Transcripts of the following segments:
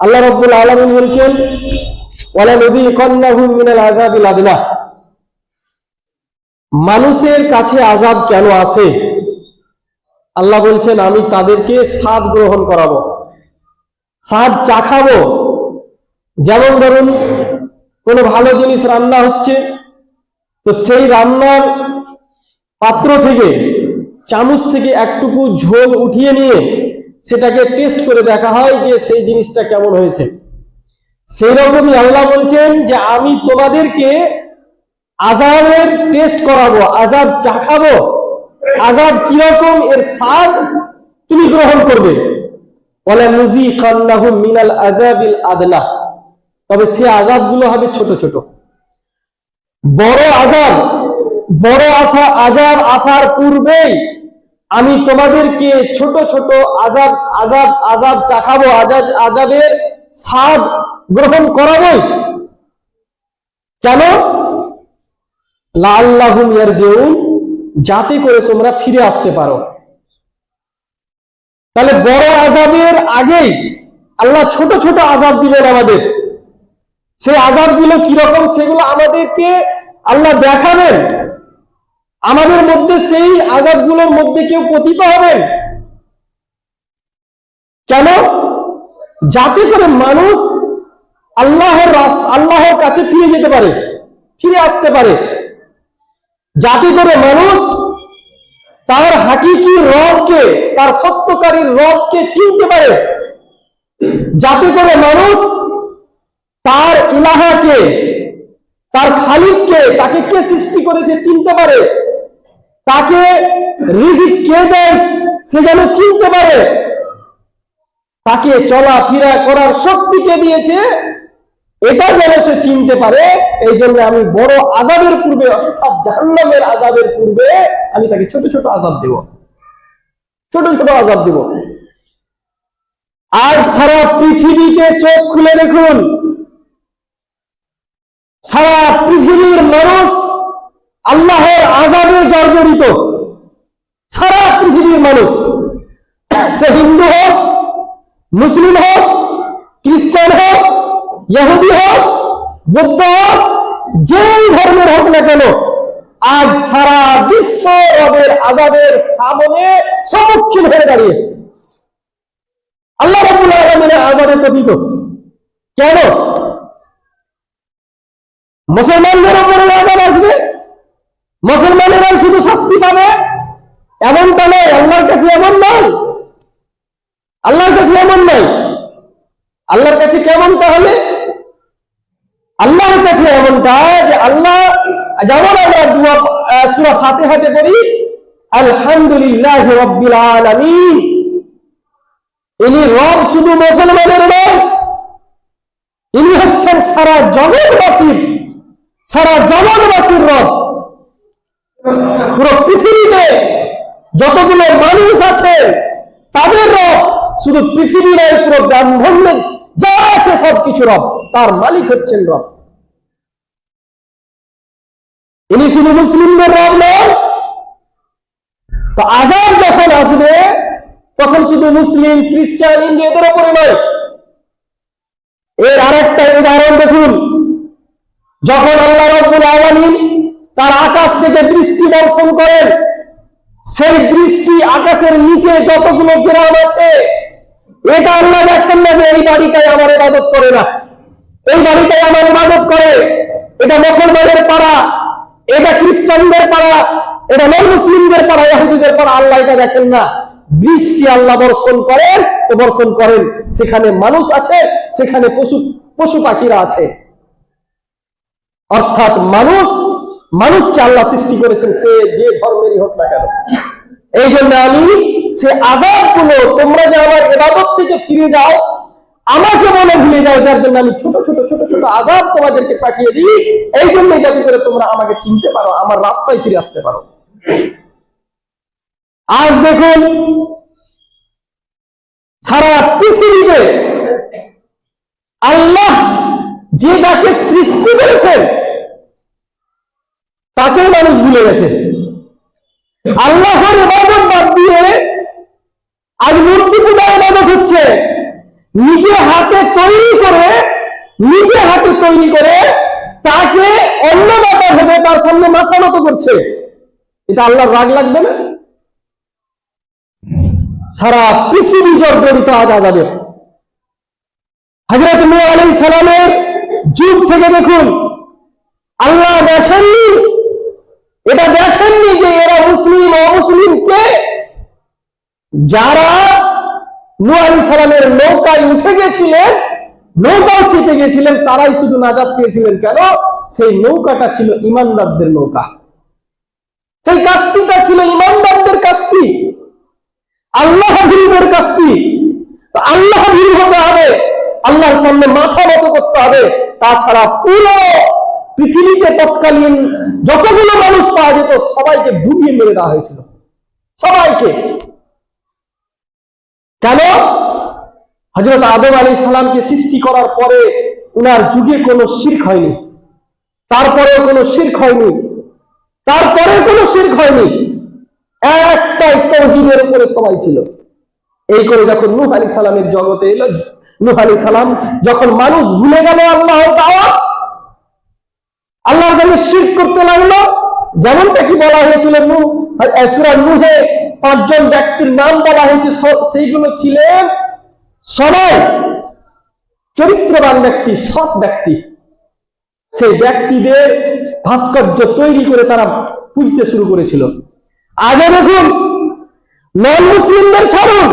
আল্লাহ রব্বুল আলমিন বলছেন মানুষের কাছে আজাব কেন আসে আল্লাহ বলছেন, আমি তাদেরকে স্বাদ গ্রহণ করাবো, স্বাদ চাখাবো। যেমন ধরুন, কোনো ভালো জিনিস রান্না হচ্ছে, তো সেই রান্নার পাত্র থেকে চামচ থেকে একটুকু ঝোল উঠিয়ে নিয়ে সেটাকে টেস্ট করে দেখা হয় যে সেই জিনিসটা কেমন হয়েছে। সেই রকমই আল্লাহ বলছেন যে আমি তোমাদেরকে আজাবের টেস্ট করাবো, আজাব চাখাবো। আজাব কীরকম? এর স্বাদ তুমি গ্রহণ করবে। বলে মুজি কান্নাহু মিনাল আজাবিল আদনা তবে সে আজাবগুলো হবে ছোট ছোট। বড় আজাব বড় আসা আজাব আসার পূর্বেই আমি তোমাদেরকে ছোট ছোট আজাব আজাব আজাব চাখাবো আজাদ আজাবের স্বাদ গ্রহণ করাবই কেন? লাল্লাহুম ইয়ারজিউন, যাতে করে তোমরা ফিরে আসতে পারো। তাহলে বড় আজাবের আগেই আল্লাহ ছোট ছোট আজাব দিবেন আমাদের। সে সেই আজাবগুলো কীরকম, সেগুলো আমাদেরকে আল্লাহ দেখাবেন। আমাদের মধ্যে সেই আজাবগুলোর মধ্যে কেউ পতিত হবেন কেন? যাতে করে মানুষ আল্লাহর রাস- আল্লাহর কাছে ফিরে যেতে পারে, ফিরে আসতে পারে। যাতে করে মানুষ তার হাকিকি রবকে, তার সত্যকারীর রবকে চিনতে পারে। যাতে করে মানুষ তার ইলাহাকে, তার খালিককে, তাকে কে সৃষ্টি করেছে চিনতে পারে? তাকে রিজিক কে দেয় সে যেন চিনতে পারে। তাকে চলা ফিরা করার শক্তি কে দিয়েছে, এটা যেন সে চিনতে পারে। এই জন্য আমি বড় আজাবের পূর্বে, অর্থাৎ জাহান্নামের পূর্বে আমি তাকে ছোট ছোট আজাব দেব। ছোট ছোট আজাব দেব। আর সারা পৃথিবীকে চোখ খুলে দেখুন। সারা পৃথিবীর মানুষ আল্লাহর আজাবে জর্জরিত সারা পৃথিবীর মানুষ। সে হিন্দু হোক, মুসলিম হোক, খ্রিস্টান হোক, ইহুদি হোক, বুদ্ধ হোক, যেই ধর্মের হোক না কেন, আজ সারা বিশ্ব রবের আজাদের সামনে সম্মুখীন হয়ে দাঁড়িয়ে। আল্লাহ রবুল আলমিনের আজাদে পতিত কেন? মুসলমানদের উপরে আজাদ আসবে? মুসলমানেরা শুধু শাস্তি পাবে? এমনটা নয় আল্লাহর কাছে এমন নয় আল্লাহর কাছে এমন নয় আল্লাহর কাছে কেমন তাহলে? আল্লাহর কাছে এমনটা যে আল্লাহ, যেমন আমরা সূরা ফাতিহাতে পড়ি, আলহামদুলিল্লাহ রাব্বিল আলামিন। ইনি রব শুধু মুসলমানের নয়, ইনি হচ্ছেন সারা জগৎবাসীর সারা জগৎবাসীর রব। পুরো পৃথিবীতে যতগুলো মানুষ আছে, তাদের রব শুধু পৃথিবী নয়, পুরো ব্রাহ্মণের যা আছে সবকিছু রব, তার মালিক হচ্ছেন রব। ইনি শুধু মুসলিমদের রব নয়, তো আজাব যখন আসবে, তখন শুধু মুসলিম, খ্রিস্টান ইন্ডিয়াদের ওপরে নয়। এর আরেকটা উদাহরণ দেখুন। যখন আল্লাহ রব্বুল আলামিন তার আকাশ থেকে বৃষ্টি বর্ষণ করেন সেই বৃষ্টি আকাশের নিচে যতগুলো গ্রাম আছে, এটা আল্লাহ দেখেন না যে এই বাড়িটাই আমার ইবাদত করে না। এই বাড়িটাই আমার ইবাদত করে। এটা মুসলমানের পাড়া, এটা খ্রিস্টানদের পাড়া, এটা নন মুসলিমদের পাড়া, ইহুদিদের পাড়া, আল্লাহ এটা দেখেন না। বৃষ্টি আল্লাহ বর্ষণ করেন, তো বর্ষণ করেন। সেখানে মানুষ আছে, সেখানে পশু পশু পাখিরা আছে। অর্থাৎ মানুষ মানুষকে আল্লাহ সৃষ্টি করেছেন, সে যে ধর্মেরই হোক না কেন। এই জন্য আমি সে আজাদগুলো তোমরা যে আমার এবাদত থেকে ফিরে যাও আমাকে মনে ভুলে যাও যার জন্য আমি ছোট ছোট ছোট ছোট আজাদ তোমাদেরকে পাঠিয়ে দিই এই জন্য যাতে করে তোমরা আমাকে চিনতে পারো, আমার রাস্তায় ফিরে আসতে পারো। আজ দেখুন, সারা পৃথিবীতে আল্লাহ যে যাকে সৃষ্টি করেছেন তাকে মানুষ ভুলে গেছে। আল্লাহর ইবাদত বাদ দিয়ে আজ মূর্তি পূজা ইবাদত হচ্ছে। নিজে হাতে তৈরি করে, নিজে হাতে তৈরি করে তাকে অন্নদাতা ভেবে তার সামনে মাথা নত করছে। এটা আল্লাহর রাগ লাগবে না? সারা পৃথিবী জর্জরিত আজ আজাদের। হজরত নূহ আলাইহিস সালামের যুগ থেকে দেখুন আল্লাহ দেখেননি এটা দেখেননি যে এরা মুসলিম অমুসলিমকে যারা আলাইহিস সালামের নৌকায় উঠে গেছিলেন নৌকাও চেপে গেছিলেন, তারাই শুধু নাজাত পেয়েছিলেন কেন? সেই নৌকাটা ছিল ইমানদারদের নৌকা। সেই কাজটিটা ছিল ইমানদারদের কাজটি। আল্লাহ ভীরুদের কাজটি। আল্লাহ ভীরু হতে হবে। আল্লাহর সামনে মাথা নত করতে হবে। তাছাড়া পুরো পৃথিবীতে তৎকালীন যতগুলো মানুষ পাওয়া যেত, সবাইকে ডুবিয়ে মেরে দেওয়া হয়েছিল। সবাইকে। কেন? হজরত আদম আলী সালামকে সৃষ্টি করার পরে উনার যুগে কোনো শির্ক হয়নি। তারপরে কোনো শির্ক হয়নি। তারপরে কোনো শির্ক হয়নি। একটাই তৌহিদের উপরে সবাই ছিল। এই করে যখন নূহ আলী সালামের জগতে এলো, নূহ আলী সালাম যখন মানুষ ভুলে গেল আল্লাহ দাওয়াত আল্লাহর জন্য শিরক করতে লাগল যেমনটা কি বলা হয়েছিল নূহ? সূরা নূহে পাঁচজন ব্যক্তির নাম বলা হয়েছে সেইগুলো ছিলেন সবাই চরিত্রবান ব্যক্তি, সৎ ব্যক্তি। সেই ব্যক্তিদের ভাস্কর্য তৈরি করে তারা পুজতে শুরু করেছিল। আজও দেখুন নন মুসলিমদের ছাড়ুন।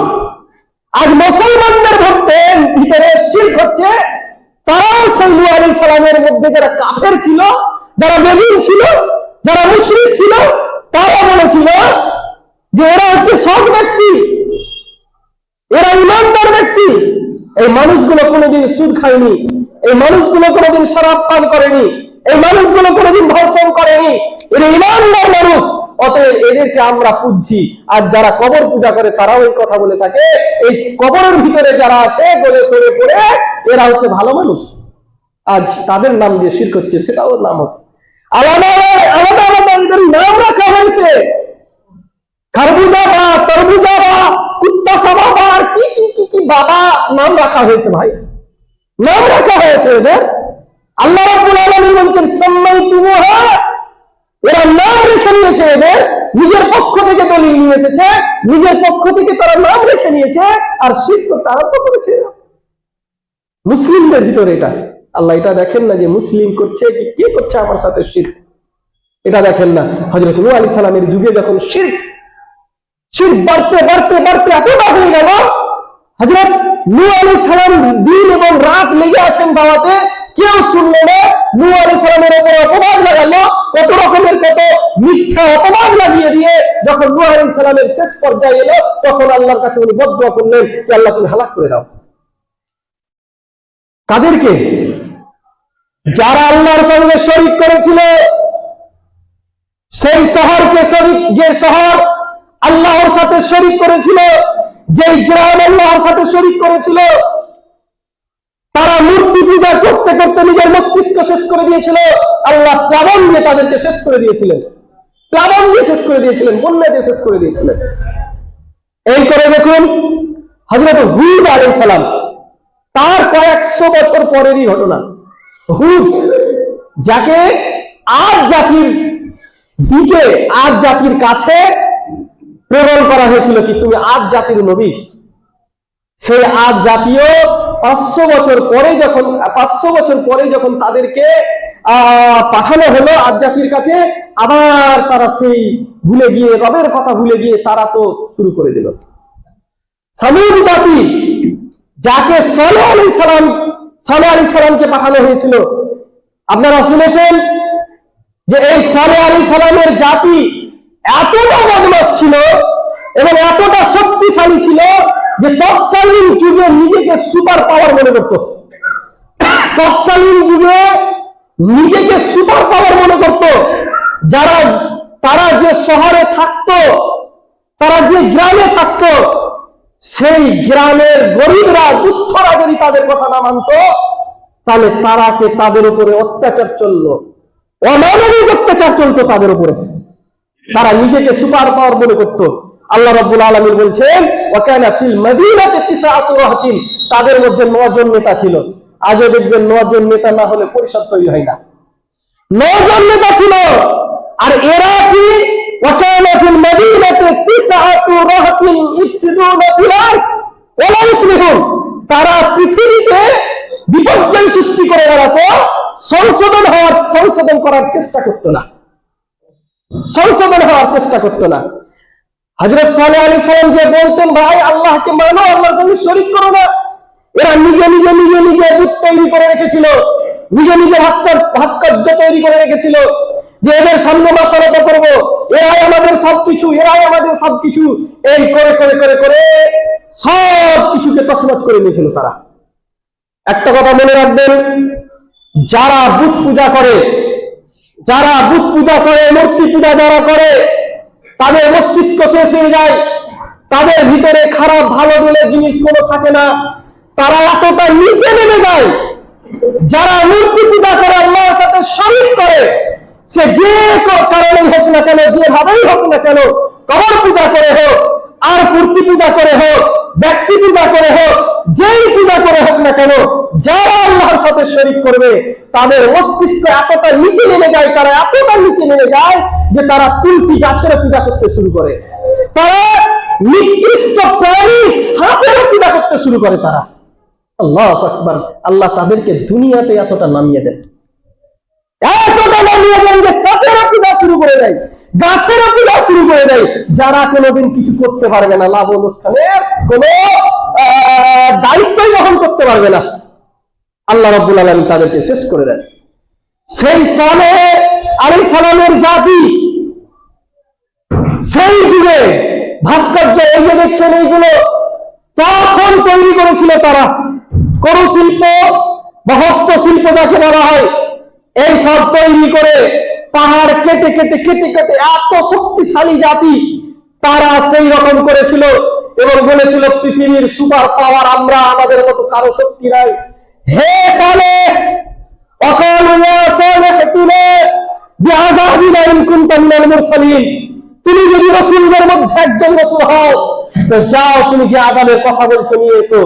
আজ মুসলমানদের মধ্যে ভিতরে শিল্প হচ্ছে। তারাও নূহ আলাইহিস সালামের মধ্যে যারা কাফের ছিল, যারা বেদিন ছিল যারা মুশরিক ছিল তারা বলেছিল যে এরা হচ্ছে সৎ ব্যক্তি। এরা ইমানদার ব্যক্তি। এই মানুষগুলো কোনোদিন সুদ খায়নি। এই মানুষগুলো কোনোদিন শরাব পান করেনি। এই মানুষগুলো কোনোদিন ধর্ষণ করেনি। এরা ইমানদার মানুষ। অতএব এদেরকে আমরা পুজছি। আর যারা কবর পূজা করে, তারাও এই কথা বলে থাকে। এই কবরের ভিতরে যারা আছে, গলে সরে পড়ে, এরা হচ্ছে ভালো মানুষ। আজ তাদের নাম দিয়ে শির করছে সেটাও নাম হতো আলাদা আলাদা নাম রাখা হয়েছে। খারবুজা বা তরবুজা বা কুত্তা সাবা বা আর কি কি বাবা নাম রাখা হয়েছে ভাই। নাম রাখা হয়েছে এদের। আল্লাহ রাব্বুল আলামিন বলছেন সাম্মাই তুমুহা এরা নাম রেখে নিয়েছে এদের। নিজের পক্ষ থেকে দলিল নিয়ে এসেছে। নিজের পক্ষ থেকে তারা নাম রেখে নিয়েছে। আর শিখ তারা তো করেছে। মুসলিমদের ভিতরে এটা। আল্লাহ এটা দেখেন না যে মুসলিম করছে কি, কে করছে আমার সাথে শিখ এটা দেখেন না। হজরত নূহ আলী সালামের যুগে যখন শির্ক শির্ক বাড়তে বাড়তে বাড়তে এতটা হয়ে গেল হজরত নূহ আলী সালাম দিন এবং রাত লেগে আছেন দাওয়াতে, কেউ শুনলো না। নূহ আলী সালামের উপরে অপবাদ লাগালো, কত রকমের কত মিথ্যা অপবাদ লাগিয়ে দিয়ে যখন নূহ আলী সালামের শেষ পর্যায়ে এলো, তখন আল্লাহর কাছে উনি বদয়া করলেন যে আল্লাহ তুমি হালাক করে দাও। কাদেরকে যারা আল্লাহর সঙ্গে শরিক করেছিল, সেই শহরকে শরিক, যে শহর আল্লাহর সাথে শরিক করেছিল, যেই গ্রাম আল্লাহর সাথে শরিক করেছিল, তারা মূর্তি পূজা করতে করতে নিজের মস্তিষ্ক শেষ করে দিয়েছিল। আল্লাহ প্লাবন দিয়ে তাদেরকে শেষ করে দিয়েছিলেন। প্লাবন দিয়ে শেষ করে দিয়েছিলেন, বন্যা দিয়ে শেষ করে দিয়েছিলেন। এই করে দেখুন হজরত হুদ আলাইহিস সালাম তার কয়েকশো বছর পরেরই ঘটনা। হুদ, যাকে আর জাতির দিকে আজ জাতির কাছে প্রেরণ করা হয়েছিল কি তুমি আজ জাতির নবী? সে আজ জাতীয় পাঁচশো বছর পরে যখন, পাঁচশো বছর পরে যখন তাদেরকে পাঠানো হলো আজ জাতির কাছে, আবার তারা সেই ভুলে গিয়ে, রবের কথা ভুলে গিয়ে তারা তো শুরু করে দিল। সামুদ জাতি যাকে সলে আলী সালাম সলে আলী সালামকে পাঠানো হয়েছিল। আপনারা শুনেছেন যে এই সালে আলী সালামের জাতি এতটা বদমাস ছিল এবং এতটা শক্তিশালী ছিল যে তৎকালীন যুগে নিজেকে সুপার পাওয়ার মনে করত। তৎকালীন যুগে নিজেকে সুপার পাওয়ার মনে করত। যারা, তারা যে শহরে থাকতো, তারা যে গ্রামে থাকতো সেই গ্রামের গরিবরা, দুস্থরা যদি তাদের কথা না মানতো, তাহলে তারাকে তাদের উপরে অত্যাচার চলল? অমানবিক অত্যাচার চলতো তাদের উপরে। তারা নিজেকে সুপার পাওয়ার মনে করত। আল্লাহ রাব্বুল আলামিন বলছেন, ওয়াকানা ফিল মাদিনাতি তিসআতু রাহতিন। তাদের মধ্যে নজন নেতা ছিল। আজও দেখবেন নজন নেতা না হলে পরিষদ তৈরি হয় না। নজন নেতা ছিল। আর এরা কি وكان في المدينة تسعة رهط يفسدون في الأرض ولا يصلحون তারা পৃথিবীতে বিপর্যয় সৃষ্টি করে বেড়াতো সংশোধন হওয়ার সংশোধন করার চেষ্টা করতো না সংশোধন হওয়ার চেষ্টা করতো না হজরত সালে আলী সালাম যে বলতেন ভাই আল্লাহকে মানো আল্লাহর সঙ্গে শরিক করো না এরা নিজে নিজে নিজে নিজে বুথ তৈরি করে রেখেছিল নিজে নিজে ভাস্কর ভাস্কর্য তৈরি করে রেখেছিল যে এদের সামনে মাথা নত করব, এরাই আমাদের সবকিছু, এরাই আমাদের সবকিছু। এই করে করে করে করে সব কিছুকে তছনছ করে নিয়েছিল তারা। একটা কথা মনে রাখবেন, যারা বুথ পূজা করে, যারা বুথ পূজা করে, মূর্তি পূজা যারা করে, তাদের মস্তিষ্ক শেষ হয়ে যায়। তাদের ভিতরে খারাপ, ভালো বলে জিনিস কোনো থাকে না। তারা এতটা নিচে নেমে যায়, যারা মূর্তি পূজা করে, আল্লাহর সাথে শরীর করে সে যে ক- কারণেই হোক না কেন, যেভাবেই হোক না কেন, কবর পূজা করে হোক, আর মূর্তি পূজা করে হোক, ব্যক্তি পূজা করে হোক, যেই পূজা করে হোক না কেন, যারা আল্লাহর সাথে শরীক করবে, তাদের মস্তিষ্ক এতটা নিচে নেমে যায়, তারা এতটা নিচে নেমে যায়, যে তারা তুলসী গাছের পূজা করতে শুরু করে। তারা নিকৃষ্ট প্রাণী সাপেরও পূজা করতে শুরু করে তারা। আল্লাহ আল্লাহ তাদেরকে দুনিয়াতে এতটা নামিয়ে দেন। এতটা নামিয়ে দেন যে সাপেরও পূজা শুরু করে দেয় গাছেরও পূজা শুরু করে দেয়, যারা কোনোদিন কিছু করতে পারবে না, লাভ অনুষ্ঠানের কোনো দায়িত্বই করতে পারবে না। আল্লাহ রব্বুল আলমী তাদেরকে শেষ করে দেন। সেই সালে সালামের জাতি, সেই যুগে ভাস্কর্য এই দেখছেন এইগুলো, তখন তৈরি করেছিল তারা। করুশিল্প বা হস্তশিল্প যাকে বলা হয় এই সব তৈরি করে পাহাড় কেটে কেটে কেটে কেটে এত শক্তিশালী জাতি তারা সেই রকম করেছিল এবং বলেছিল, পৃথিবীর সুপার পাওয়ার আমরা আমাদের মতো কারও শক্তি নাই। হে সালে, অকাল তুমি যদি রসুলদের মধ্যে একজন রসুল হও, তো যাও তুমি যে আদালের কথা বলছো নিয়ে এসো।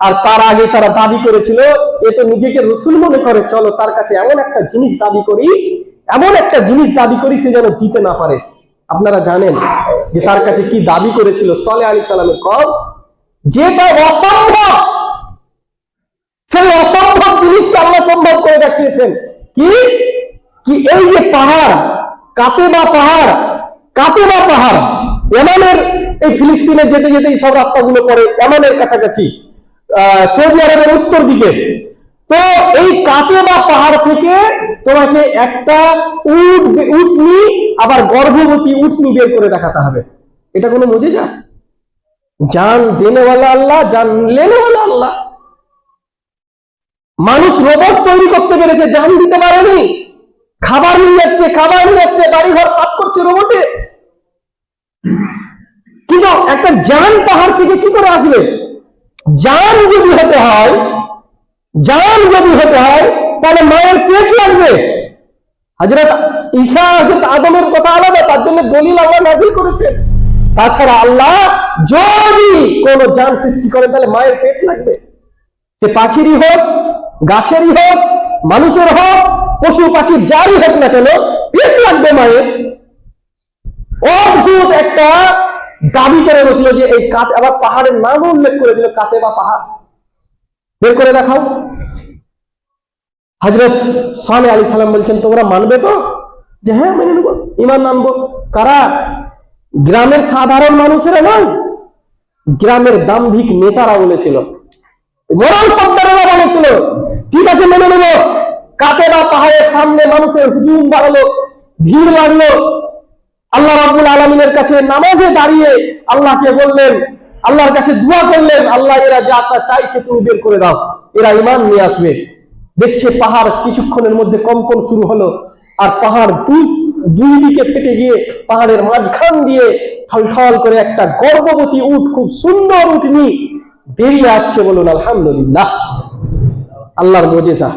আর তার আগে তারা দাবি করেছিল, এ তো নিজেকে রসুল মনে করে, চলো তার কাছে এমন একটা জিনিস দাবি করি, এমন একটা জিনিস দাবি করি সে যেন দিতে না পারে। আপনারা জানেন যে তার কাছে কি দাবি করেছিল সলে আলী সালামের কম যেটা অসম্ভব, সেই অসম্ভব জিনিসকে আল্লাহ সম্ভব করে দেখিয়েছেন। কি? কি এই যে পাহাড় কাতেবা পাহাড় কাতেবা পাহাড়, এমানের এই ফিলিস্তিনে যেতে যেতে এই সব রাস্তাগুলো পড়ে, এমানের কাছাকাছি। সৌদি আরবের উত্তর দিকে। তো এই কাতে বা পাহাড় থেকে তোমাকে একটা উট আবার গর্ভবতী উঠনি বের করে দেখাতে হবে। এটা কোনো মজে যা জান দেনেওয়ালা আল্লাহ, জান লেনেওয়ালা আল্লাহ। মানুষ রোবট তৈরি করতে পেরেছে, জান দিতে পারেনি। খাবার নিয়ে যাচ্ছে, খাবার নিয়ে যাচ্ছে বাড়ি ঘর সাফ করছে রোবটে। কিন্তু একটা জান পাহাড় থেকে কি করে আসবে? জান যদি হতে হয়, জান যদি হতে হয়, তাহলে মায়ের পেট লাগবে। হজরত ঈসা হজরত আদমের কথা আলাদা, তার জন্য দলিল আল্লাহ নাজিল করেছেন তাছাড়া আল্লাহ যদি কোন জান সৃষ্টি করে, তাহলে মায়ের পেট লাগবে। সে পাখিরই হোক, গাছেরই হোক, মানুষের হোক, পশু পাখির যারই হোক না কেন, পেট লাগবে মায়ের। অদ্ভুত একটা দাবি করে বসল যে এই কাত আবার পাহাড়ের নাম উল্লেখ করে দিল কাতে বা পাহাড়। বের করে দেখাও। হজরত সালে আলী সালাম বলছেন, তোমরা মানবে তো? যে হ্যাঁ মেনে নেব। ইমান মানবো কারা? গ্রামের সাধারণ মানুষেরা নয়। গ্রামের দাম্ভিক নেতারা বলেছিল। মোরাল সর্দারেরা বলেছিল, ঠিক আছে, মেনে নেব। কাতেরা পাহাড়ের সামনে মানুষের হুজুম বাড়ালো, ভিড় লাগল আল্লাহ রাব্বুল আলমিনের কাছে নামাজে দাঁড়িয়ে আল্লাহকে বললেন, আল্লাহর কাছে দোয়া করলেন, আল্লাহ এরা যা তা চাইছে তুমি বের করে দাও। এরা ইমান নিয়ে আসবে। দেখছে পাহাড় কিছুক্ষণের মধ্যে কম্পন শুরু হলো আর পাহাড় দুই দুই দিকে ফেটে গিয়ে পাহাড়ের মাঝখান দিয়ে ঠলঠল করে একটা গর্ভবতী উঠ খুব সুন্দর উঠনি বেরিয়ে আসছে বলুন, আলহামদুলিল্লাহ। আল্লাহর মজেজা।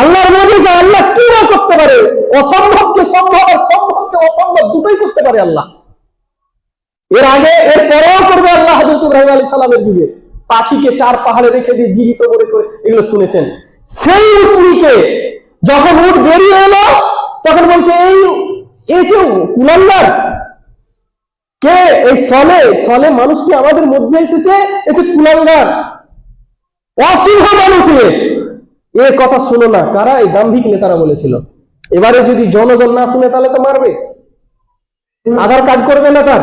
আল্লাহর মজেজা আল্লাহ কি না করতে পারে? অসম্ভবকে সম্ভব আর সম্ভবকে অসম্ভব দুটোই করতে পারে আল্লাহ। এর আগে, এর পরেও করবে আল্লাহ হজরত ইব্রাহিম আলী সালামের যুগে। পাখিকে চার পাহাড়ে রেখে দিয়ে জীবিত করে করে এগুলো শুনেছেন। সেই উটনিকে যখন উট বেরিয়ে এলো, তখন বলছে, এই এই যে কুলাঙ্গার কে? এই সলে সলে মানুষ কি আমাদের মধ্যে এসেছে? এই যে কুলাঙ্গার অসিংহ মানুষ এ। কথা শুনো না। কারা এই দাম্ভিক নেতারা বলেছিল? এবারে যদি জনগণ না শুনে, তাহলে তো মারবে। আধার কার্ড করবে না তার।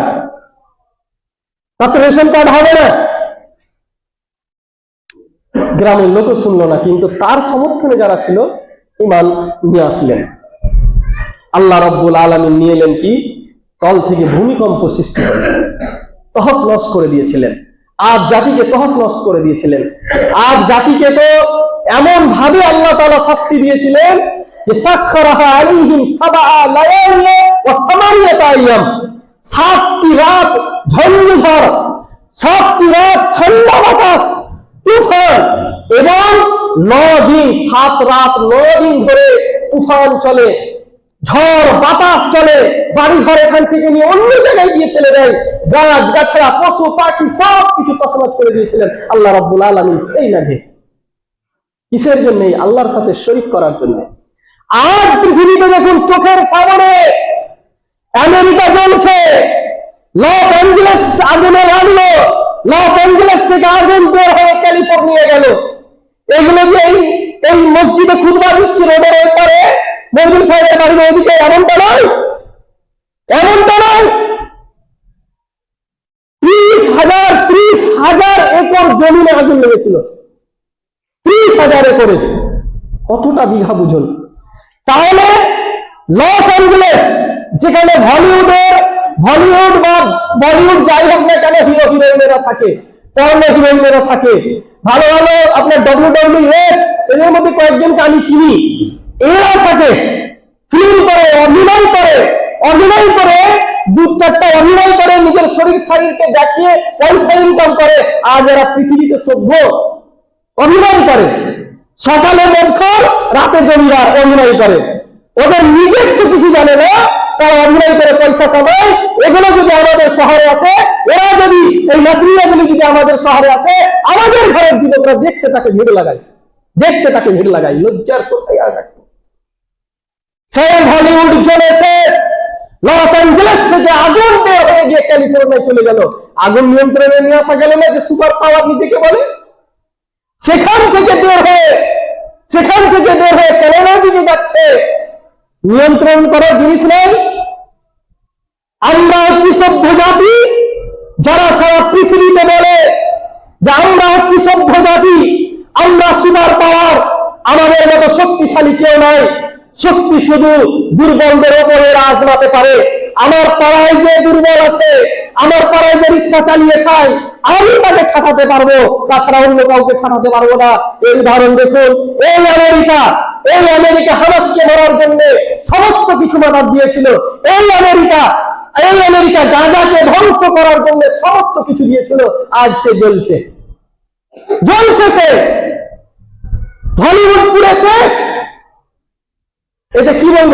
তার রেশন কার্ড হবে না। গ্রামের লোকও শুনলো না, কিন্তু তার সমর্থনে যারা ছিল, ইমান নিয়ে আসলেন। আল্লাহ রব্বুল আলমিন নিয়ে এলেন কি? তল থেকে ভূমিকম্প সৃষ্টি হল। তহস নস করে দিয়েছিলেন। আজ জাতিকে তহস নস করে দিয়েছিলেন। আজ জাতিকে তো এমন ভাবে আল্লাহ তাআলা শাস্তি দিয়েছিলেন যে সাক্ষরাহা আলাইহিম সাবআ লায়ালি ওয়া সামানিয়াতা আইয়াম। সাতটি রাত ঝঞ্ঝঝড় সাতটি রাত ঠান্ডা বাতাস, তুফান এবং ন দিন, সাত রাত ন দিন ধরে তুফান চলে, ঝড়, বাতাস চলে বাড়ি ঘর এখান থেকে নিয়ে অন্য জায়গায় গিয়ে ফেলে দেয়। গাছ, গাছড়া, পশু, পাখি সব কিছু তসমাজ করে দিয়েছিলেন। আল্লাহ রাব্বুল আলামিন সেই মেঘে কিসের জন্য? আল্লাহর সাথে শরীক করার জন্য। আজ পৃথিবীতে দেখুন চোখের সামনে আমেরিকা জ্বলছে লস অ্যাঞ্জেলেস আগুনে লাগল। লস অ্যাঞ্জেলেস থেকে আগুন বের হয়ে ক্যালিফোর্নিয়া গেল। এগুলো যে এই এই মসজিদে খুদবা দিচ্ছি রোডের এরপরে মজদুর সাহেবের বাড়ির ওইদিকে এমনটা নয়। এমনটা নয়। ত্রিশ হাজার ত্রিশ হাজার একর জমিনে আগুন লেগেছিল। ত্রিশ হাজার একরে কতটা বিঘা বুঝুন? তাহলে লস অ্যাঞ্জেলেস, যেখানে হলিউডের হলিউড বা বলিউড যাই হোক না কেন হিরো হিরোইনেরা থাকে পর্ণ হিরোইনেরা থাকে। ভালো ভালো, আপনার ডব্লিউ ডব্লিউ এফ এদের মধ্যে কয়েকজনকে আমি চিনি। এরা থাকে ফিল্ম করে, অভিনয় করে অভিনয় করে, দু চারটা অভিনয় করে, নিজের শরীর শরীরকে দেখিয়ে পয়সা ইনকাম করে। আজ এরা পৃথিবীতে সভ্য। অভিনয় করে। সকালে মক্ষর রাতে জমিদার অভিনয় করে। ওদের নিজস্ব কিছু জানে না, তারা অভিনয় করে পয়সা কামায়। এগুলো যদি আমাদের শহরে আছে এরা যদি এই নাচরিয়াগুলি যদি আমাদের শহরে আছে আমাদের ঘরের যুবকরা দেখতে তাকে ভিড় লাগায়। দেখতে তাকে ভিড় লাগায়। লজ্জার কোথায় আর সেই হলিউড জ্বলে শেষ। লস অ্যাঞ্জেলেস থেকে আগুন হয়ে গিয়ে ক্যালিফোর্নিয়ায় চলে গেল। আগুন নিয়ন্ত্রণে নিয়ে আসা গেল না যে সুপার পাওয়ার নিজেকে বলে? সেখান থেকে বের হয়ে, সেখান থেকে বের হয়ে কেনাডার দিকে যাচ্ছে? নিয়ন্ত্রণ করার জিনিস নেই। আমরা হচ্ছি সভ্য জাতি, যারা সারা পৃথিবীতে বলে যে আমরা হচ্ছি সভ্য জাতি, আমরা সুপার পাওয়ার, আমাদের মতো শক্তিশালী কেউ নয় শক্তি শুধু দুর্বলদের ওপরে রাজ পারে। আমার পাড়ায় যে দুর্বল আছে আমার পাড়ায় যে রিক্সা চালিয়ে খায়, আমি তাকে খাটাতে পারব, তাছাড়া অন্য কাউকে খাটাতে পারব না। এই উদাহরণ দেখুন, এই আমেরিকা এই আমেরিকা হামাসকে মারার জন্য সমস্ত কিছু মাদার দিয়েছিল। এই আমেরিকা এই আমেরিকা গাঁজাকে ধ্বংস করার জন্য সমস্ত কিছু দিয়েছিল। আজ সে জ্বলছে। জ্বলছে সে। হলিউড পুরে শেষ। এটা কি বলব?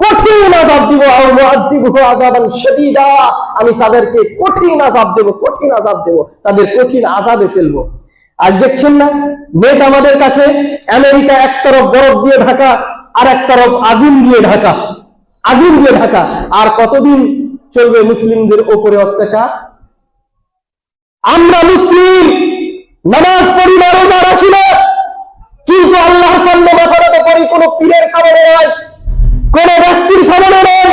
কঠিন আজাব দিব আমি তাদেরকে কঠিন আজাব দেব, কঠিন আজাব দেব, তাদের কঠিন আজাবে ফেলব। আজ দেখছেন না, নেট আমাদের কাছে, আমেরিকা এক তরফ বরফ দিয়ে ঢাকা, আর এক তরফ আগুন দিয়ে ঢাকা। আগুন দিয়ে ঢাকা। আর কতদিন চলবে মুসলিমদের ওপরে অত্যাচার? আমরা মুসলিম, নামাজ পড়ি না, রোজা রাখি না। কিন্তু আল্লাহর সামনে মাথা নত করি, কোন পীরের সামনে নয়। কোন ব্যক্তির সামনে নয়।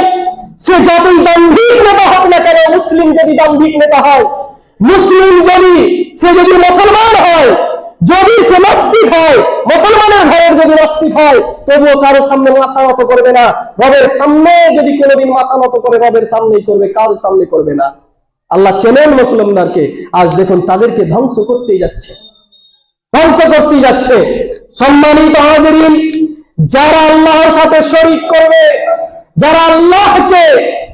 সে যতই দাম্ভিক নেতা হোক না কেন, মুসলিম যদি দাম্ভিক নেতা হয়, মুসলিম যদি সে যদি মুসলমান হয়, যদি সে নাস্তিক হয়, মুসলমানের ঘরের যদি নাস্তিক হয়, তবুও কারও সামনে মাথা নত করবে না। রবের সামনে যদি কোনোদিন মাথা নত করে, রবের সামনেই করবে কারোর সামনে করবে না। আল্লাহ চেনেন মুসলমানদেরকে। আজ দেখুন তাদেরকে ধ্বংস করতেই যাচ্ছে। ধ্বংস করতেই যাচ্ছে। সম্মানিত হাজিরিন যারা আল্লাহর সাথে শরীক করবে, যারা আল্লাহকে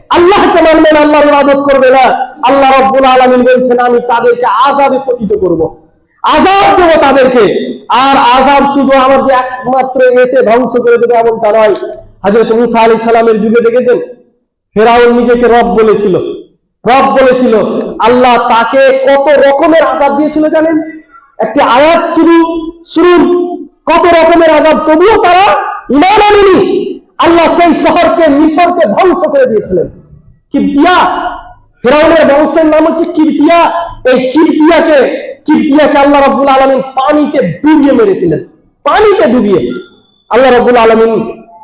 আল্লাহকে মানবে না, আল্লাহর ইবাদত করবে না, আল্লাহ রব্বুল আলামিন বলছেন, আমি তাদেরকে আযাবে পতিত করব। আযাব দেবো তাদেরকে। আর আযাব শুধু আমার যে একমাত্র এসে ধ্বংস করে দেবে এমনটা নয়। হযরত মুসা আলাইহিস সালামের যুগে দেখেছেন? ফেরাউন নিজেকে রব বলেছিল। রব বলেছিল, আল্লাহ তাকে কত রকমের আজাব দিয়েছিল জানেন? একটি আয়াত শুরু শুরু কত রকমের আজাব তবুও তারা ইমান আনেনি। আল্লাহ সেই শহরকে, মিশরকে ধ্বংস করে দিয়েছিলেন। কিপ্তিয়া ফেরাউনের বংশের নাম হচ্ছে কিপ্তিয়া এই কিপ্তিয়াকে কিপ্তিয়াকে আল্লাহ রাব্বুল আলামিন পানিতে ডুবিয়ে মেরেছিলেন। পানিতে ডুবিয়ে। আল্লাহ রাব্বুল আলামিন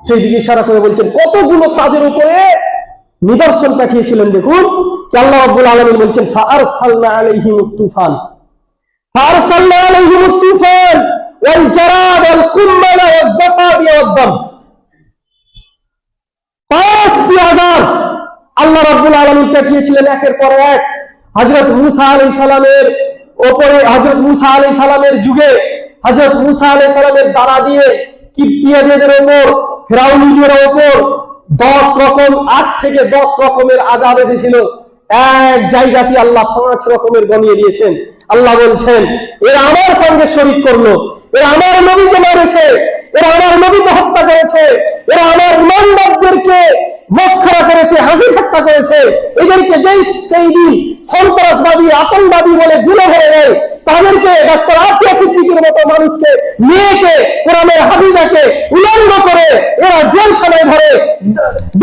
সেই দিকে ইশারা করে বলছেন, কতগুলো তাদের উপরে নিদর্শন পাঠিয়েছিলেন দেখুন। আল্লাহ রাব্বুল আলামিন বলছেন ফার তুফান। ফাআরসালনা আলাইহিম তুফান। ওয়াল জারাদ ওয়াল কুম্মাল ওয়াল যাফাদি ওয়াদ দাম। পাঁচটি আযাব আল্লাহ রাব্বুল আলামিন পাঠিয়েছিলেন, একের পর এক। হযরত মুসা আলাইহিস সালামের ওপরে, হযরত মুসা আলাইহিস সালামের যুগে, হযরত মুসা আলাইহিস সালামের দ্বারা দিয়ে কিপ্তিয়াদের উপর ফেরাউনীদের উপর দশ রকম, আট থেকে দশ রকমের আজাব এসেছিল। এক জায়গাতে আল্লাহ পাঁচ রকমের গনিয়ে দিয়েছেন। আল্লাহ বলছেন, এরা আমার সঙ্গে শরিক করল। এরা আমার নবীকে মেরেছে, এরা আমার নবীকে হত্যা করেছে, এরা আমার ইমানদারদেরকে মস্করা করেছে হাসি ঠাট্টা করেছে। এদেরকে যেই সেই দিন সন্ত্রাসবাদী, আতঙ্কবাদী বলে গুলো ভরে দেয় তাদেরকে ডক্টর আফিয়া সিদ্দিকের মতো মানুষকে, মেয়েকে, কোরআনের হাফিজাকে উলঙ্গ করে এরা জেলখানায় ধরে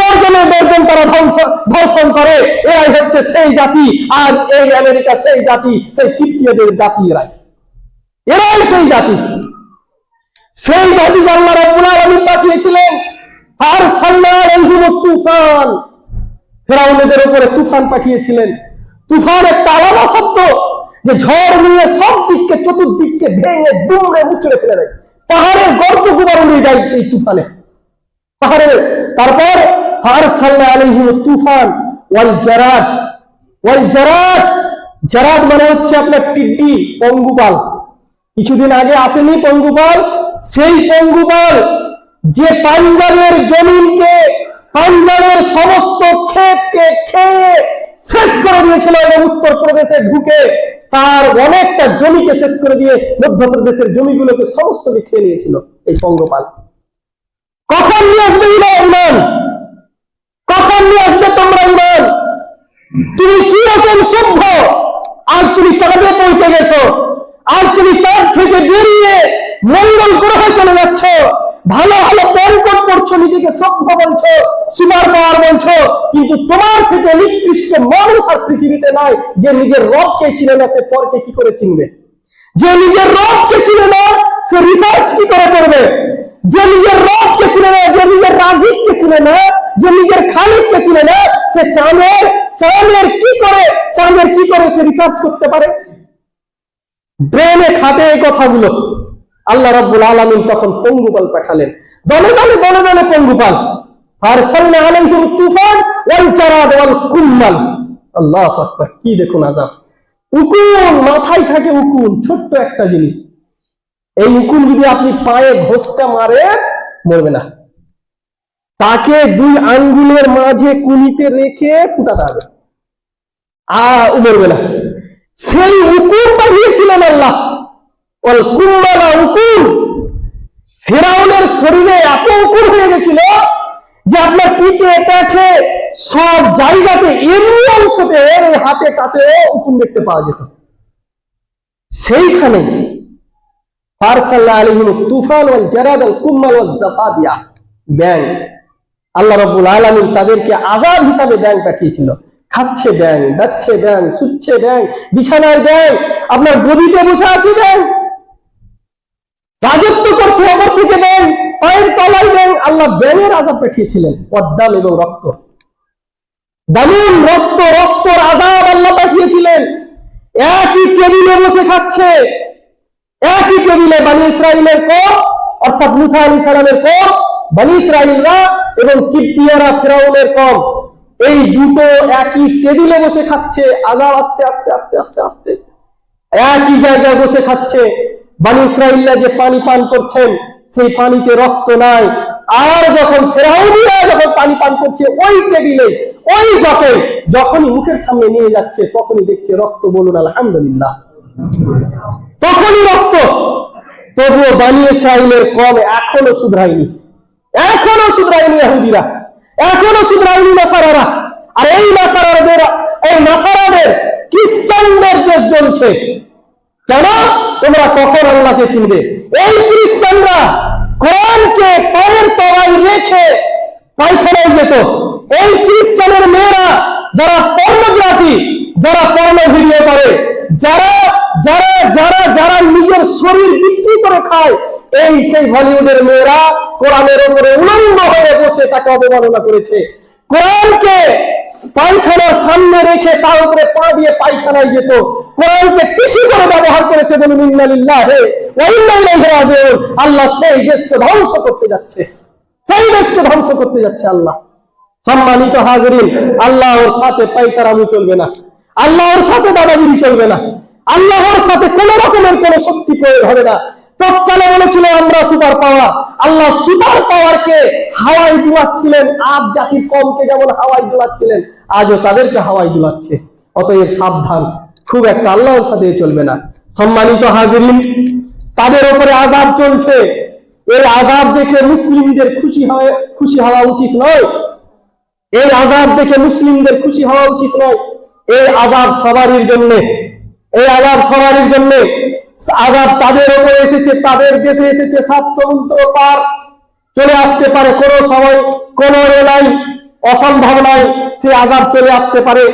দর্জনে দর্জন তারা ধ্বংস, ধর্ষণ করে। এরাই হচ্ছে সেই জাতি, আর এই আমেরিকা সেই জাতি, সেই কীর্তিদের জাতি এরাই। এরাই সেই জাতি। সেই জাতি আল্লাহ রাব্বুল আলামিন পাঠিয়েছিলেন আর সাল্লাল্লাহু তুফান। ফেরাউনদের উপরে তুফান পাঠিয়েছিলেন। তুফান একটা শব্দ যে ঝড় নিয়ে সব দিককে, চতুর্দিককে ভেঙে, দুমড়ে, মুচড়ে ফেলে দেয়। পাহাড়ের গর্ত গুবার উড়ে যায় এই তুফানে। পাহাড়ের তারপর আর সাল্লাহ আলাইহিম তুফান, ওয়াল জারাদ। ওয়াল জারাদ। জারাদ মানে হচ্ছে আপনার টিড্ডি পঙ্গুপাল কিছুদিন আগে আসেনি পঙ্গুপাল সেই পঙ্গুপাল যে পাঞ্জাবের জমিনকে, পাঞ্জাবের সমস্ত ক্ষেতকে খেয়ে শেষ করে দিয়েছিল এবং উত্তর প্রদেশে ঢুকে তার অনেকটা জমিকে শেষ করে দিয়ে মধ্যপ্রদেশের জমিগুলোকে সমস্তকে খেয়ে নিয়েছিল এই পঙ্গপাল। কখন নিয়ে আসবে ইমান কখন নিয়ে আসবে তোমরা ইমান তুমি কি রকম সভ্য? আজ তুমি চাঁদে পৌঁছে গেছো। আজ তুমি চাঁদ থেকে বেরিয়ে মঙ্গল গ্রহে চলে যাচ্ছ। ভালো ভালো প্যানকোট পড়ছো নিজেকে সভ্য বলছো, সুপার পাওয়ার বলছো, কিন্তু তোমার থেকে নিকৃষ্ট মানুষ আর পৃথিবীতে নাই, যে নিজের রবকে চিনে না, সে পরকে কি করে চিনবে? যে নিজের রবকে চিনে না, সে রিসার্চ কি করে করবে? যে নিজের রবকে চিনে না, যে নিজের রাজিককে চিনে না, যে নিজের খালিককে চিনে না, সে চাঁদের চাঁদের কি করে, চাঁদের কি করে সে রিসার্চ করতে পারে? ব্রেনে খাটে এই কথাগুলো। আল্লাহ রাব্বুল আলামিন তখন পঙ্গুপাল পাঠালেন। দলে দলে দলে দলে পঙ্গুপাল। আর তুফান কুম্মাল। আল্লাহু কি দেখুন আযাব। উকুন, মাথায় থাকে উকুন, ছোট্ট একটা জিনিস। এই উকুন যদি আপনি পায়ে ঘোষটা মারে, মরবে না। তাকে দুই আঙ্গুলের মাঝে কুনিতে রেখে ফুটাতে হবে। আ মরবে না। সেই উকুন পাঠিয়েছিলেন আল্লাহ। ফেরাউনের শরীরে এত উকুন হয়ে গেছিল যে আপনার পিঠে কাঠে সব জায়গাতে এমনি অংশতে হাতে কাতে উকুন দেখতে পাওয়া যেত। সেইখানে ফারসাল্লাহ আলাইহিম তুফান ওয়াল জারাদ ওয়াল কুম্মাল ওয়াল জাফাদিয়া ব্যাং আল্লাহ রাব্বুল আলামিন তাদেরকে আজাদ হিসাবে ব্যাং পাঠিয়েছিল। খাচ্ছে ব্যাং দাচ্ছে ব্যাং শুচ্ছে ব্যাং বিছানায় ব্যাং আপনার গদিতে বসে আছে ব্যাং রাজত্ব করছে অপর থেকে ব্যাং পায়ের তলায় ব্যাং আল্লাহ ব্যাঙের আজাব পাঠিয়েছিলেন। পদ্মাম এবং রক্ত। দামিন, রক্ত, রক্তর আজাব আল্লাহ পাঠিয়েছিলেন। একই টেবিলে বসে খাচ্ছে। একই টেবিলে বানি ইসরায়েলের কম অর্থাৎ মুসা আলী সালামের কম বানি ইসরায়েলরা এবং কিপ্তিয়ারা ফেরাউনের কম এই দুটো একই টেবিলে বসে খাচ্ছে। আজাব আস্তে আস্তে আস্তে আস্তে আস্তে। একই জায়গায় বসে খাচ্ছে। বানি ইসরায়েলরা যে পানি পান করছেন, সেই পানিতে রক্ত নাই। আর যখন ফেরাউনিরা যখন পানি পান করছে, ওই টেবিলে, ওই জকে যখনই মুখের সামনে নিয়ে যাচ্ছে, তখনই দেখছে রক্ত বলুন, আলহামদুলিল্লাহ। তখনই রক্ত। তবুও বানিয়ে ইসরায়েলের কম এখনও শুধরায়নি। এখনও শুধরায়নি ইহুদিরা। এখনও শুধরায়নি নাসারারা। আর এই নাসারাদের এই নাসারাদের খ্রিস্টানদের দেশ জ্বলছে? কেন? তোমরা কখন আল্লাহকে চিনবে? এই খ্রিস্টানরা কোরআনকে পায়ের তলায় রেখে পায়খানায় যেত। এই খ্রিস্টানের মেয়েরা যারা পর্নোগ্রাফি যারা পর্ণ ভিডিও করে, যারা যারা যারা যারা নিজের শরীর বিক্রি করে খায়, এই সেই বলিউডের মেয়েরা কোরআনের উপরে উলঙ্গ হয়ে বসে তাকে অবমাননা করেছে। কোরআনকে পায়খানার সামনে রেখে তার উপরে পা দিয়ে পায়খানায় যেত। কোরআনকে কৃষি করে ব্যবহার করেছে বলুন আল্লাহ সেই দেশকে ধ্বংস করতে যাচ্ছে। সেই দেশকে ধ্বংস করতে যাচ্ছে আল্লাহ। সম্মানিত হাজরিন সাথে চলবে না। আল্লাহর সাথে দাদাগিরি চলবে না। আল্লাহর সাথে কোন রকমের কোন শক্তি প্রয়োগ হবে না। তৎকালে বলেছিল, আমরা সুপার পাওয়ার। আল্লাহ সুপার পাওয়ারকে হাওয়াই দুলাচ্ছিলেন। আজ জাতির কমকে যেমন হাওয়াই দুলাচ্ছিলেন, আজও তাদেরকে হাওয়াই দুলাচ্ছে। অতএব সাবধান। খুব একটা আল্লাহর সাথে চলবে না। সম্মানিত হাজরিন, তাদের উপরে আজাব চলছে। এই আজাব দেখে মুসলিমদের খুশি হয়, খুশি হওয়া উচিত নয়। এই আজাব দেখে মুসলিমদের খুশি হওয়া উচিত নয়। এই আজাব সবারই জন্য, এই আজাব সবারই জন্য আজাব তাদের উপরে এসেছে, তাদের দেশে এসেছে সাত সমুদ্র পার। চলে আসতে পারে কোনো সময়, কোনো এ নাই অসম্ভব নয়, সে আজাব চলে আসতে পারে।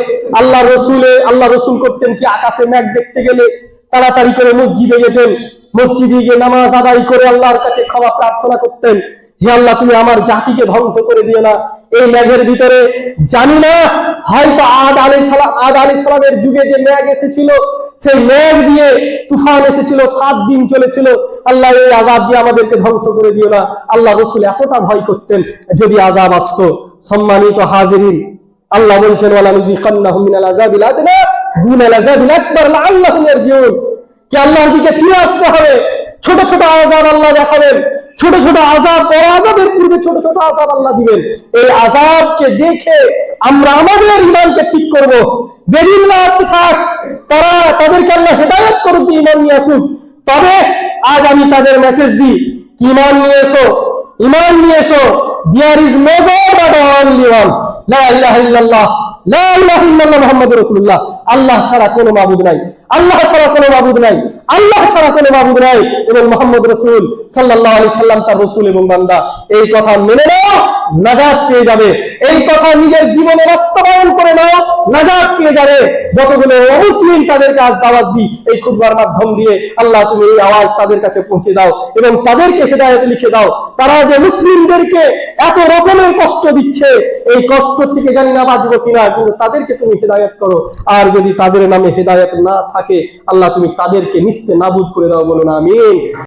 আল্লাহ রসুলে, আল্লাহ রসুল করতেন কি আকাশে মেঘ দেখতে গেলে তাড়াতাড়ি করে মসজিদে যেতেন। মসজিদে গিয়ে নামাজ আদায় করে আল্লাহর কাছে ক্ষমা প্রার্থনা করতেন। হে আল্লাহ, তুমি আমার জাতিকে ধ্বংস করে দিও না। এই মেঘের ভিতরে জানি না, হয়তো আদ আলী সালাম, আদ আলী সালামের যুগে যে মেঘ এসেছিল, সেই মেঘ দিয়ে তুফান এসেছিল, সাত দিন চলেছিল। আল্লাহ এই আজাব দিয়ে আমাদেরকে ধ্বংস করে দিও না। আল্লাহ রসুল এতটা ভয় করতেন যদি আজাব আসতো। সম্মানিত হাজিরিন আল্লাহ বলছেন, ওয়ালা নুযিকান্নাহুম মিনাল আযাবিল আদনা দুনাল আযাবিল আকবার লাআল্লাহুম কি আল্লাহর দিকে ফিরে আসতে হবে? ছোট ছোট আজাব আল্লাহ দেখাবেন। ছোট ছোট আজাব বড় আজাবের পূর্বে ছোট ছোট আজাব আল্লাহ দিবেন। এই আজাবকে দেখে আমরা আমাদের ইমানকে ঠিক করব। বেদিনরা আছে থাক, তারা তাদেরকে আল্লাহ হেদায়ত করুক ইমান নিয়ে আসুক। তবে আজ আমি তাদের মেসেজ দিই ইমান নিয়ে এসো ইমান নিয়ে এসো। There is no but only one Allah ছাড়া কোনো মাবুদ নাই। আল্লাহ ছাড়া কোনো মাবুদ নাই। আল্লাহ ছাড়া কোনো মাবুদ নাই। এবং মোহাম্মদ রসুল সাল্লাল্লাহু আলাইহি সাল্লাম তার রসুল এবং বান্দা, এই কথা মেনে নাও, নাজাত পেয়ে যাবে। এই কথা নিজের জীবনে বাস্তবায়ন করে নাও, নাজাত পেয়ে যাবে। যতগুলো অমুসলিম তাদেরকে আজ দাওয়াত দিই, এই খুদবার মাধ্যম দিয়ে আল্লাহ তুমি এই আওয়াজ তাদের কাছে পৌঁছে দাও এবং তাদেরকে হেদায়ত লিখে দাও। তারা যে মুসলিমদেরকে এত রকমের কষ্ট দিচ্ছে, এই কষ্ট থেকে জানি না বাঁচবো কিনা, কিন্তু তাদেরকে তুমি হেদায়ত করো। আর যদি তাদের নামে হেদায়ত না থাকে, আল্লাহ তুমি তাদেরকে নিশ্চয় নাবুদ করে দাও বলুন আমিন।